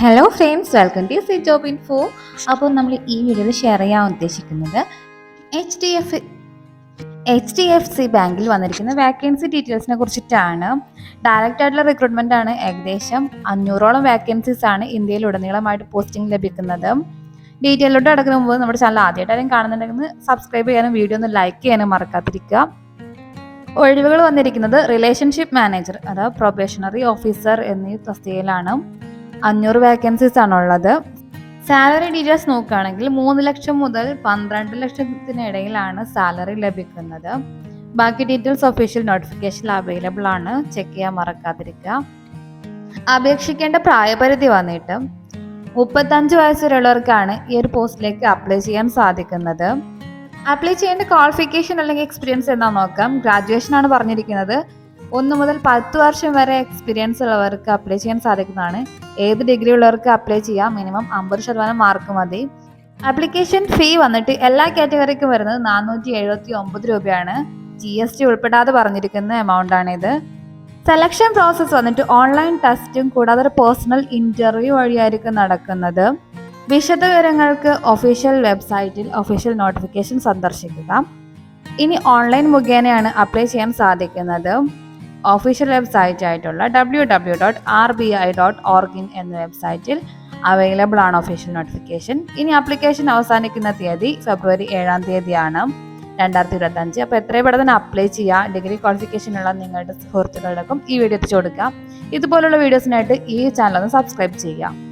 Hello friends welcome to C job info അപ്പോൾ നമ്മൾ ഈ വീഡിയോയിൽ ഷെയർ ചെയ്യാൻ ഉദ്ദേശിക്കുന്നത് H D F H D F C ബാങ്കിൽ വന്നിരിക്കുന്ന വാക്കൻസി ഡീറ്റെയിൽസിനെ കുറിച്ചിട്ടാണ്. ഡയറക്റ്റ് ആയിട്ടുള്ള റിക്രൂട്ട്മെന്റ് ആണ് ഏകദേശം അഞ്ഞൂറോളം വാക്കൻസീസ് ആണ് ഇന്ത്യയിൽ ഉടനീളമായിട്ട് പോസ്റ്റിംഗ് ലഭിക്കുന്നത്. ഡീറ്റെയിലോട്ട് അടക്കുന്ന മുമ്പ് നമ്മുടെ ചാനൽ ആദ്യമായിട്ടാരും കാണുന്നുണ്ടെങ്കിൽ സബ്സ്ക്രൈബ് ചെയ്യാനും വീഡിയോ ഒന്ന് ലൈക്ക് ചെയ്യാനും മറക്കാതിരിക്കുക. ഒഴിവുകൾ വന്നിരിക്കുന്നത് റിലേഷൻഷിപ്പ് മാനേജർ അഥവാ പ്രൊബേഷണറി ഓഫീസർ എന്നീ തസ്തികയിലാണ്. അഞ്ഞൂറ് വേക്കൻസീസ് ആണുള്ളത്. സാലറി ഡീറ്റെയിൽസ് നോക്കുകയാണെങ്കിൽ മൂന്ന് ലക്ഷം മുതൽ പന്ത്രണ്ട് ലക്ഷത്തിനിടയിലാണ് സാലറി ലഭിക്കുന്നത്. ബാക്കി ഡീറ്റെയിൽസ് ഒഫീഷ്യൽ നോട്ടിഫിക്കേഷൻ അവൈലബിൾ ആണ്. ചെക്ക് ചെയ്യാൻ മറക്കാതിരിക്കുക. അപേക്ഷിക്കേണ്ട പ്രായപരിധി വന്നിട്ട് മുപ്പത്തഞ്ച് വയസ്സ് വരെയുള്ളവർക്കാണ് ഈ ഒരു പോസ്റ്റിലേക്ക് അപ്ലൈ ചെയ്യാൻ സാധിക്കുന്നത്. അപ്ലൈ ചെയ്യേണ്ട ക്വാളിഫിക്കേഷൻ അല്ലെങ്കിൽ എക്സ്പീരിയൻസ് എന്താ നോക്കാം. ഗ്രാജുവേഷൻ ആണ് പറഞ്ഞിരിക്കുന്നത്. ഒന്ന് മുതൽ പത്ത് വർഷം വരെ എക്സ്പീരിയൻസ് ഉള്ളവർക്ക് അപ്ലൈ ചെയ്യാൻ സാധിക്കുന്നതാണ്. ഏത് ഡിഗ്രി ഉള്ളവർക്ക് അപ്ലൈ ചെയ്യാം. മിനിമം അമ്പത് ശതമാനം മാർക്ക് മതി. അപ്ലിക്കേഷൻ ഫീ വന്നിട്ട് എല്ലാ കാറ്റഗറിക്കും വരുന്നത് നാനൂറ്റി എഴുപത്തി ഒമ്പത് രൂപയാണ്. ജി എസ് ടി ഉൾപ്പെടാതെ പറഞ്ഞിരിക്കുന്ന എമൗണ്ട് സെലക്ഷൻ പ്രോസസ്സ് വന്നിട്ട് ഓൺലൈൻ ടെസ്റ്റും കൂടാതെ ഒരു പേഴ്സണൽ ഇന്റർവ്യൂ വഴിയായിരിക്കും നടക്കുന്നത്. വിശദവിവരങ്ങൾക്ക് ഒഫീഷ്യൽ വെബ്സൈറ്റിൽ ഒഫീഷ്യൽ നോട്ടിഫിക്കേഷൻ സന്ദർശിക്കുക. ഇനി ഓൺലൈൻ മുഖേനയാണ് അപ്ലൈ ചെയ്യാൻ സാധിക്കുന്നത്. ഒഫീഷ്യൽ വെബ്സൈറ്റ് ആയിട്ടുള്ള W W dot R B I dot ഓർഗിൻ എന്ന വെബ്സൈറ്റിൽ അവൈലബിൾ ആണ് ഒഫീഷ്യൽ നോട്ടിഫിക്കേഷൻ ഇനി ആപ്ലിക്കേഷൻ അവസാനിക്കുന്ന തീയതി ഫെബ്രുവരി ഏഴാം തീയതിയാണ് രണ്ടായിരത്തി ഇരുപത്തഞ്ച് അപ്പോൾ എത്രയും പെട്ടെന്ന് അപ്ലൈ ചെയ്യുക ഡിഗ്രി ക്വാളിഫിക്കേഷനുള്ള നിങ്ങളുടെ സുഹൃത്തുക്കൾക്കും ഈ വീഡിയോ എത്തിച്ചു കൊടുക്കുക. ഇതുപോലുള്ള വീഡിയോസിനായിട്ട് ഈ ചാനൽ ഒന്ന് സബ്സ്ക്രൈബ് ചെയ്യുക.